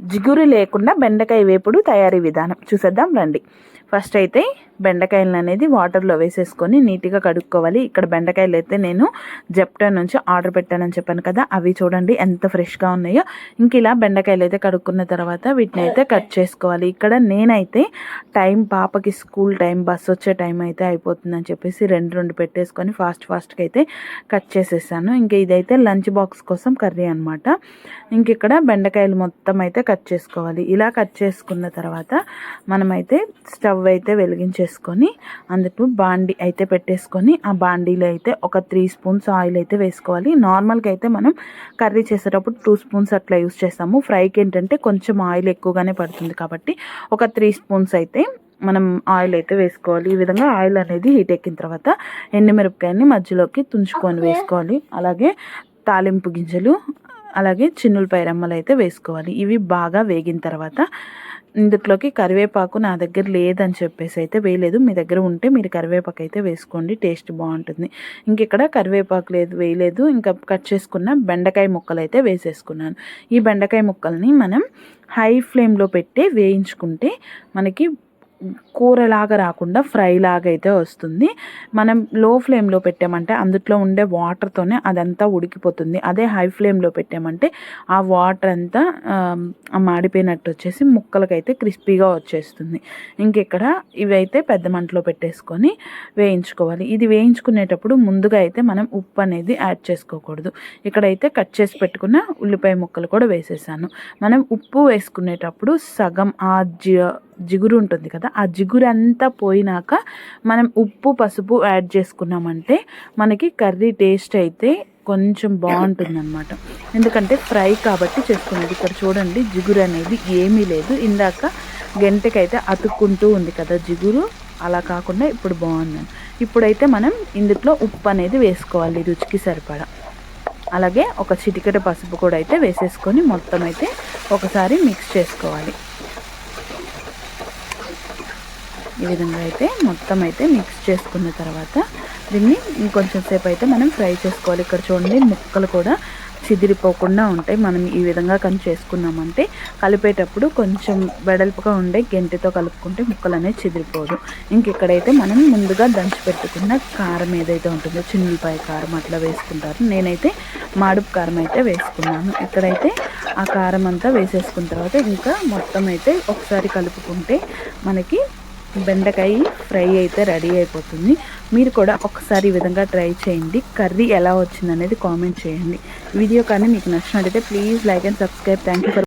జిగురు లేకుండా బెండకాయ వేపుడు తయారీ విధానం. చూసేద్దాం రండి. ఫస్ట్ అయితే బెండకాయలను అనేది వాటర్లో వేసేసుకొని నీట్గా కడుక్కోవాలి. ఇక్కడ బెండకాయలు అయితే నేను జెప్టో నుంచి ఆర్డర్ పెట్టానని చెప్పాను కదా అవి చూడండి ఎంత ఫ్రెష్గా ఉన్నాయో. ఇంక ఇలా బెండకాయలు అయితే కడుక్కున్న తర్వాత వీటిని అయితే కట్ చేసుకోవాలి. ఇక్కడ నేనైతే టైం పాపకి స్కూల్ టైం బస్ వచ్చే టైం అయితే అయిపోతుందని చెప్పేసి రెండు రెండు పెట్టేసుకొని ఫాస్ట్ ఫాస్ట్గా అయితే కట్ చేసేసాను. ఇంక ఇదైతే లంచ్ బాక్స్ కోసం కర్రీ అనమాట ఇంక ఇక్కడ బెండకాయలు మొత్తం అయితే కట్ చేసుకోవాలి. ఇలా కట్ చేసుకున్న తర్వాత మనమైతే స్టవ్ అయితే వెలిగించేసుకొని అందుకు బాండి అయితే పెట్టేసుకొని ఆ బాండీలో అయితే ఒక త్రీ స్పూన్స్ ఆయిల్ అయితే వేసుకోవాలి. నార్మల్గా అయితే మనం కర్రీ చేసేటప్పుడు టూ స్పూన్స్ అట్లా యూస్ చేస్తాము. ఫ్రైకి ఏంటంటే కొంచెం ఆయిల్ ఎక్కువగానే పడుతుంది కాబట్టి ఒక త్రీ స్పూన్స్ అయితే మనం ఆయిల్ అయితే వేసుకోవాలి. ఈ విధంగా ఆయిల్ అనేది హీట్ ఎక్కిన తర్వాత ఎండుమిరపకాయని మధ్యలోకి తుంచుకొని వేసుకోవాలి. అలాగే తాలింపు గింజలు అలాగే చిన్నులపై రెమ్మలు అయితే వేసుకోవాలి. ఇవి బాగా వేగిన తర్వాత ఇందులోకి కరివేపాకు నా దగ్గర లేదని చెప్పేసి అయితే వేయలేదు. మీ దగ్గర ఉంటే మీరు కరివేపాకు అయితే వేసుకోండి టేస్ట్ బాగుంటుంది. ఇంక ఇక్కడ కరివేపాకు లేదు వేయలేదు. ఇంకా కట్ చేసుకున్న బెండకాయ ముక్కలు అయితే వేసేసుకున్నాను. ఈ బెండకాయ ముక్కల్ని మనం హై ఫ్లేమ్లో పెట్టి వేయించుకుంటే మనకి కూరలాగా రాకుండా ఫ్రై లాగా అయితే వస్తుంది. మనం లో ఫ్లేమ్లో పెట్టామంటే అందులో ఉండే వాటర్తోనే అదంతా ఉడికిపోతుంది. అదే హై ఫ్లేమ్లో పెట్టామంటే ఆ వాటర్ అంతా మాడిపోయినట్టు వచ్చేసి ముక్కలకైతే క్రిస్పీగా వచ్చేస్తుంది. ఇంకెక్కడ ఇవైతే పెద్ద మంటలో పెట్టేసుకొని వేయించుకోవాలి. ఇది వేయించుకునేటప్పుడు ముందుగా అయితే మనం ఉప్పు అనేది యాడ్ చేసుకోకూడదు. ఇక్కడైతే కట్ చేసి పెట్టుకున్న ఉల్లిపాయ ముక్కలు కూడా వేసేసాను. మనం ఉప్పు వేసుకునేటప్పుడు సగం ఆ జిగురు ఉంటుంది కదా ఆ జిగురు అంతా పోయినాక మనం ఉప్పు పసుపు యాడ్ చేసుకున్నామంటే మనకి కర్రీ టేస్ట్ అయితే కొంచెం బాగుంటుందన్నమాట. ఎందుకంటే ఫ్రై కాబట్టి చేసుకునేది. ఇక్కడ చూడండి జిగురు అనేది ఏమీ లేదు. ఇందాక గంటకైతే అతుక్కుంటూ ఉంది కదా జిగురు. అలా కాకుండా ఇప్పుడు బాగుంది. ఇప్పుడైతే మనం ఇందులో ఉప్పు అనేది వేసుకోవాలి రుచికి సరిపడా. అలాగే ఒక చిటికెట పసుపు కూడా అయితే వేసేసుకొని మొత్తం అయితే ఒకసారి మిక్స్ చేసుకోవాలి. ఈ విధంగా అయితే మొత్తం అయితే మిక్స్ చేసుకున్న తర్వాత దీన్ని ఇంకొంచెం సేపు అయితే మనం ఫ్రై చేసుకోవాలి. ఇక్కడ చూడండి ముక్కలు కూడా చిదిరిపోకుండా ఉంటాయి. మనం ఈ విధంగా కానీ చేసుకున్నామంటే కలిపేటప్పుడు కొంచెం వెడల్పుగా ఉండే గెంటితో కలుపుకుంటే ముక్కలు అనేది చిదిరిపోదు. ఇంకెక్కడైతే మనం ముందుగా దంచి పెట్టుకున్న కారం ఏదైతే ఉంటుందో చిన్నపాయ కారం అట్లా వేసుకుంటారు. నేనైతే మాడుపు కారం అయితే వేసుకున్నాను. ఇక్కడైతే ఆ కారం అంతా వేసేసుకున్న తర్వాత ఇంకా మొత్తం అయితే ఒకసారి కలుపుకుంటే మనకి బెండకాయ ఫ్రై అయితే రెడీ అయిపోతుంది. మీరు కూడా ఒకసారి ఈ విధంగా ట్రై చేయండి. కర్రీ ఎలా వచ్చింది అనేది కామెంట్ చేయండి. వీడియో కానీ మీకు నచ్చినట్టయితే please like and subscribe. Thank you for